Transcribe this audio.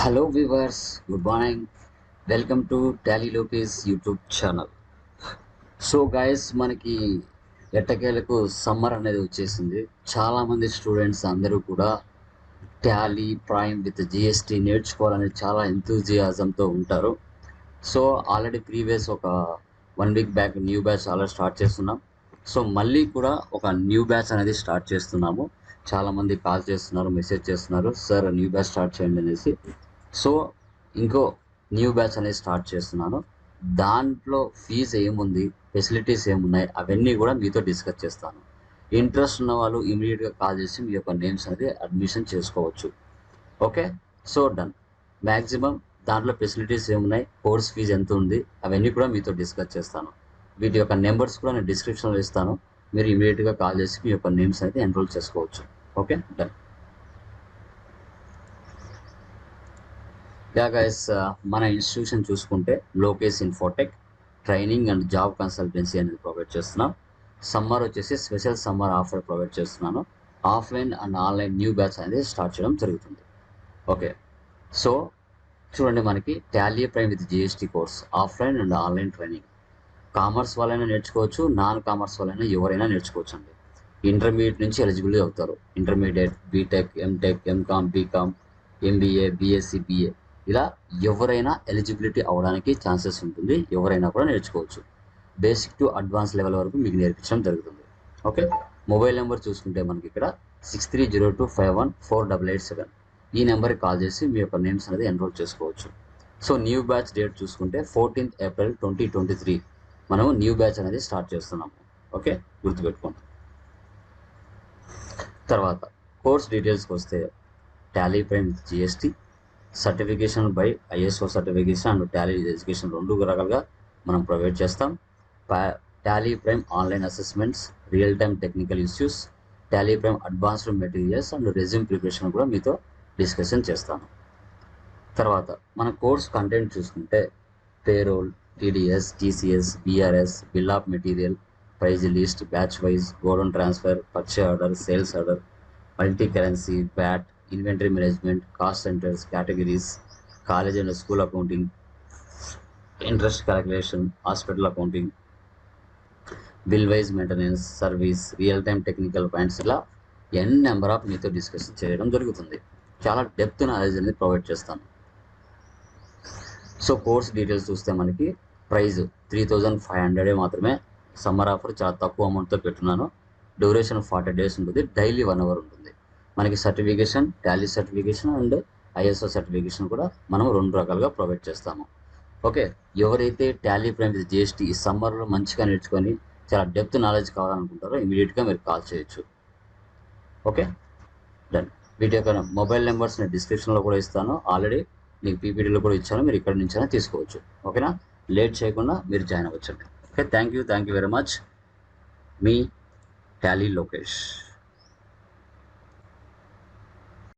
Hello viewers good morning welcome to Tally లోకేస్ YouTube channel so guys మనకి ఎట్టకేలకు summer అనేది వచ్చేసింది. చాలామంది స్టూడెంట్స్ అందరూ కూడా టాలీ ప్రైమ్ విత్ జిఎస్టీ నేర్చుకోవాలని చాలా ఎంతూజియాజంతో ఉంటారు. సో ఆల్రెడీ ప్రీవియస్ ఒక one week back new batch already start చేస్తున్నాం. సో మళ్ళీ కూడా ఒక న్యూ బ్యాచ్ అనేది స్టార్ట్ చేస్తున్నాము. చాలామంది కాల్ చేస్తున్నారు మెసేజ్ చేస్తున్నారు సార్ న్యూ బ్యాచ్ స్టార్ట్ చేయండి అనేసి. సో ఇంకో న్యూ బ్యాచ్ అనేది స్టార్ట్ చేస్తున్నాను. దాంట్లో ఫీజు ఏముంది ఫెసిలిటీస్ ఏమున్నాయి అవన్నీ కూడా మీతో డిస్కస్ చేస్తాను. ఇంట్రెస్ట్ ఉన్న వాళ్ళు ఇమీడియట్గా కాల్ చేసి మీ యొక్క నేమ్స్ అనేది అడ్మిషన్ చేసుకోవచ్చు. ఓకే? So done. మ్యాక్సిమం దాంట్లో ఫెసిలిటీస్ ఏమున్నాయి కోర్స్ ఫీజు ఎంత ఉంది అవన్నీ కూడా మీతో డిస్కస్ చేస్తాను. వీటి యొక్క నెంబర్స్ కూడా నేను డిస్క్రిప్షన్లో ఇస్తాను. మీరు ఇమీడియట్గా కాల్ చేసి మీ యొక్క నేమ్స్ అయితే ఎన్రోల్ చేసుకోవచ్చు. ఓకే? డన్. యా గైస్ మన ఇన్స్టిట్యూషన్ చూసుకుంటే Lokesh Infotech training and job consultancy అనేది ప్రొవైడ్ చేస్తున్నాం. సమ్మర్ వచ్చేసి స్పెషల్ సమ్మర్ ఆఫర్ ప్రొవైడ్ చేస్తున్నాను. Offline and online new batch అనేది స్టార్ట్ చేయడం జరుగుతుంది. ఓకే సో చూడండి మనకి Tally Prime with GST course offline and online training commerce వాళ్ళైనా నేర్చుకోవచ్చు నాన్ కామర్స్ వాళ్ళైనా ఎవరైనా నేర్చుకోవచ్చు అండి. ఇంటర్మీడియట్ నుంచి ఎలిజిబుల్ అవుతారు. Intermediate B Tech M Tech M Com B Com MBA B Sc BA ఇలా ఎవరైనా ఎలిజిబిలిటీ అవడానికి ఛాన్సెస్ ఉంటుంది. ఎవరైనా కూడా నేర్చుకోవచ్చు. బేసిక్ టు అడ్వాన్స్ లెవెల్ వరకు మీకు నేర్పించడం జరుగుతుంది. ఓకే? మొబైల్ నెంబర్ చూసుకుంటే మనకి ఇక్కడ six three zero two five one four double eight seven ఈ నెంబర్కి కాల్ చేసి మీ యొక్క నేమ్స్ అనేది ఎన్రోల్ చేసుకోవచ్చు. సో న్యూ బ్యాచ్ డేట్ చూసుకుంటే fourteenth April twenty twenty three. మనము న్యూ బ్యాచ్ అనేది స్టార్ట్ చేస్తున్నాము. ఓకే? గుర్తుపెట్టుకోండి. తర్వాత కోర్స్ డీటెయిల్స్కి వస్తే Tally Prime GST. Certification by ISO certification and Tally education రెండు రకాలుగా మనం ప్రొవైడ్ చేస్తాం. Tally Prime online assessments real time technical issues Tally Prime advanced materials and resume preparation కూడా మీతో డిస్కషన్ చేస్తాను. తర్వాత మన కోర్స్ కంటెంట్ చూసుకుంటే payroll TDS TCS BRS bill of material price list batch wise godown transfer purchase order sales order multi currency VAT inventory management cost centres categories college and school accounting interest calculation hospital accounting bill wise maintenance service real time technical points ఇలా n number of మీతో discussion చేయడం జరుగుతుంది. చాలా depth knowledge అనేది provide చేస్తాను. So course details చూస్తే మనకి praise three thousand five హండ్రెడే మాత్రమే సమ్మర్ ఆఫర్ చాలా తక్కువ అమౌంట్తో పెట్టున్నాను. డ్యూరేషన్ ఫార్టీ డేస్ ఉంటుంది. డైలీ వన్ అవర్ ఉంటుంది. మనకి certification Tally certification and ISO certification కూడా మనం రెండు రకాలుగా ప్రొవైడ్ చేస్తాము. ఓకే ఎవరైతే టాలీ ప్రైమ్ విత్ జిఎస్టీ ఈ సమ్మర్లో మంచిగా నేర్చుకొని చాలా డెప్త్ నాలెడ్జ్ కావాలనుకుంటారో ఇమీడియట్గా మీరు కాల్ చేయొచ్చు. Okay done. వీటి యొక్క మొబైల్ నెంబర్స్ నేను డిస్క్రిప్షన్లో కూడా ఇస్తాను. ఆల్రెడీ మీకు పీపీడీలో కూడా ఇచ్చాను మీరు ఇక్కడ నుంచైనా తీసుకోవచ్చు. ఓకేనా? లేట్ చేయకుండా మీరు join అవ్వచ్చండి. Okay thank you thank you very much. Me Tally Lokesh.